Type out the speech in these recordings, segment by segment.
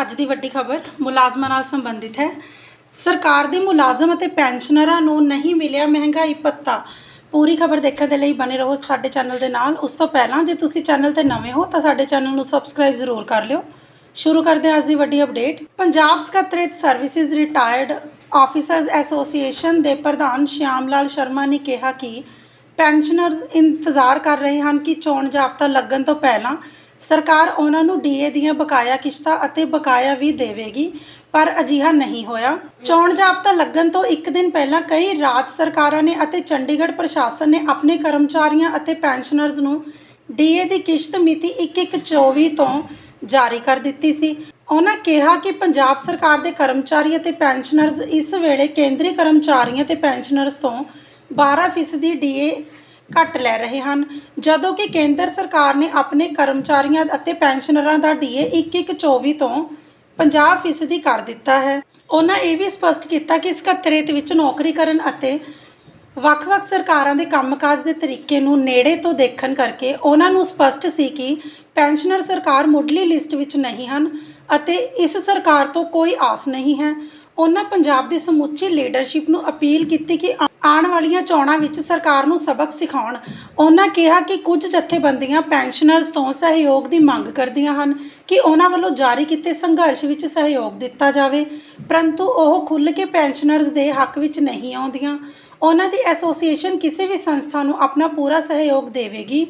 ਅੱਜ ਦੀ ਵੱਡੀ ਖਬਰ ਮੁਲਾਜ਼ਮਾਂ ਨਾਲ ਸੰਬੰਧਿਤ ਹੈ। ਸਰਕਾਰ ਦੇ ਮੁਲਾਜ਼ਮ ਅਤੇ ਪੈਨਸ਼ਨਰਾਂ ਨੂੰ ਨਹੀਂ ਮਿਲਿਆ ਮਹਿੰਗਾਈ ਭੱਤਾ। ਪੂਰੀ ਖਬਰ ਦੇਖਣ ਦੇ ਲਈ ਬਨੇ ਰਹੋ ਸਾਡੇ ਚੈਨਲ ਦੇ ਨਾਲ। ਉਸ ਤੋਂ ਪਹਿਲਾਂ ਜੇ ਤੁਸੀਂ ਚੈਨਲ ਤੇ ਨਵੇਂ ਹੋ ਤਾਂ ਸਾਡੇ ਚੈਨਲ ਨੂੰ ਸਬਸਕ੍ਰਾਈਬ ਜ਼ਰੂਰ ਕਰ ਲਿਓ। ਸ਼ੁਰੂ ਕਰਦੇ ਹਾਂ ਅੱਜ ਦੀ ਵੱਡੀ ਅਪਡੇਟ। ਪੰਜਾਬ ਸਕੱਤਰੇਤ ਸਰਵਿਸਿਜ਼ ਰਿਟਾਇਰਡ ਆਫੀਸਰਸ ਐਸੋਸੀਏਸ਼ਨ ਦੇ ਪ੍ਰਧਾਨ ਸ਼ਿਆਮ ਲਾਲ ਸ਼ਰਮਾ ਨੇ ਕਿਹਾ ਕਿ ਪੈਨਸ਼ਨਰਜ਼ ਇੰਤਜ਼ਾਰ ਕਰ ਰਹੇ ਹਨ ਕਿ ਚੋਣ ਜਾਬਤਾ ਲੱਗਣ ਤੋਂ ਪਹਿਲਾਂ ਸਰਕਾਰ ਉਹਨਾਂ ਨੂੰ ਡੀਏ ਦੀਆਂ ਬਕਾਇਆ ਕਿਸ਼ਤਾਂ ਅਤੇ ਬਕਾਇਆ ਵੀ ਦੇਵੇਗੀ, ਪਰ ਅਜਿਹਾ ਨਹੀਂ ਹੋਇਆ। ਚੋਣ ਜਾਬਤਾ ਲੱਗਣ ਤੋਂ ਇੱਕ ਦਿਨ ਪਹਿਲਾਂ ਕਈ ਰਾਜ ਸਰਕਾਰਾਂ ਨੇ ਅਤੇ ਚੰਡੀਗੜ੍ਹ ਪ੍ਰਸ਼ਾਸਨ ਨੇ ਆਪਣੇ ਕਰਮਚਾਰੀਆਂ ਅਤੇ ਪੈਨਸ਼ਨਰਜ਼ ਨੂੰ ਡੀਏ ਦੀ ਕਿਸ਼ਤ ਮਿਤੀ 1124 ਤੋਂ ਜਾਰੀ ਕਰ ਦਿੱਤੀ ਸੀ। ਉਹਨਾਂ ਕਿਹਾ ਕਿ ਪੰਜਾਬ ਸਰਕਾਰ ਦੇ ਕਰਮਚਾਰੀ ਅਤੇ ਪੈਨਸ਼ਨਰਜ਼ ਇਸ ਵੇਲੇ ਕੇਂਦਰੀ ਕਰਮਚਾਰੀਆਂ ਤੇ ਪੈਨਸ਼ਨਰਜ਼ ਤੋਂ 12% ਡੀਏ ਘੱਟ ਲੈ ਰਹੇ ਹਨ। ਜਦੋਂ ਕਿ ਕੇਂਦਰ ਸਰਕਾਰ ਨੇ ਆਪਣੇ ਕਰਮਚਾਰੀਆਂ ਅਤੇ ਪੈਨਸ਼ਨਰਾਂ ਦਾ ਡੀਏ 1124 ਤੋਂ 50% ਕਰ ਦਿੱਤਾ ਹੈ। ਉਹਨਾਂ ਇਹ ਵੀ ਸਪਸ਼ਟ ਕੀਤਾ ਕਿ ਇਸ ਸਕੱਤਰੇਤ ਵਿੱਚ ਨੌਕਰੀ ਕਰਨ ਅਤੇ ਵੱਖ-ਵੱਖ ਸਰਕਾਰਾਂ ਦੇ ਕੰਮਕਾਜ ਦੇ ਤਰੀਕੇ ਨੂੰ ਨੇੜੇ ਤੋਂ ਦੇਖਣ ਕਰਕੇ ਉਹਨਾਂ ਨੂੰ ਸਪਸ਼ਟ ਸੀ ਕਿ ਪੈਨਸ਼ਨਰ ਸਰਕਾਰ ਮੁੱਢਲੀ ਲਿਸਟ ਵਿੱਚ ਨਹੀਂ ਹਨ ਅਤੇ ਇਸ ਸਰਕਾਰ ਤੋਂ ਕੋਈ ਆਸ ਨਹੀਂ ਹੈ। ਉਹਨਾਂ ਪੰਜਾਬ ਦੀ ਸਮੁੱਚੀ ਲੀਡਰਸ਼ਿਪ ਨੂੰ ਅਪੀਲ ਕੀਤੀ ਕਿ ਆਉਣ ਵਾਲੀਆਂ ਚੋਣਾਂ ਵਿੱਚ ਸਰਕਾਰ ਨੂੰ ਸਬਕ ਸਿਖਾਉਣ। ਉਹਨਾਂ ਕਿਹਾ ਕਿ ਕੁਝ ਜਥੇਬੰਦੀਆਂ ਪੈਨਸ਼ਨਰਸ ਤੋਂ ਸਹਿਯੋਗ ਦੀ ਮੰਗ ਕਰਦੀਆਂ ਹਨ ਕਿ ਉਹਨਾਂ ਵੱਲੋਂ ਜਾਰੀ ਕੀਤੇ ਸੰਘਰਸ਼ ਵਿੱਚ ਸਹਿਯੋਗ ਦਿੱਤਾ ਜਾਵੇ। ਪਰੰਤੂ ਉਹ ਖੁੱਲ੍ਹ ਕੇ ਪੈਨਸ਼ਨਰਸ ਦੇ ਹੱਕ ਵਿੱਚ ਨਹੀਂ ਆਉਂਦੀਆਂ। ਉਹਨਾਂ ਦੀ ਐਸੋਸੀਏਸ਼ਨ ਕਿਸੇ ਵੀ ਸੰਸਥਾ ਨੂੰ ਆਪਣਾ ਪੂਰਾ ਸਹਿਯੋਗ ਦੇਵੇਗੀ,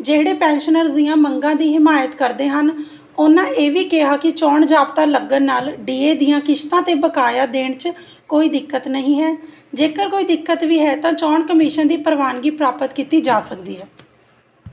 ਜਿਹੜੇ ਪੈਨਸ਼ਨਰਸ ਦੀਆਂ ਮੰਗਾਂ ਦੀ ਹਿਮਾਇਤ ਕਰਦੇ ਹਨ। ਉਹਨਾਂ ਇਹ ਵੀ ਕਿਹਾ ਕਿ ਚੋਣ ਜਾਬਤਾ ਲੱਗਣ ਨਾਲ ਡੀਏ ਦੀਆਂ ਕਿਸ਼ਤਾਂ ਤੇ ਬਕਾਇਆ ਦੇਣ 'ਚ ਕੋਈ ਦਿੱਕਤ ਨਹੀਂ ਹੈ। ਜੇਕਰ ਕੋਈ ਦਿੱਕਤ ਵੀ ਹੈ ਤਾਂ ਚੋਣ ਕਮਿਸ਼ਨ ਦੀ ਪ੍ਰਵਾਨਗੀ ਪ੍ਰਾਪਤ ਕੀਤੀ ਜਾ ਸਕਦੀ ਹੈ।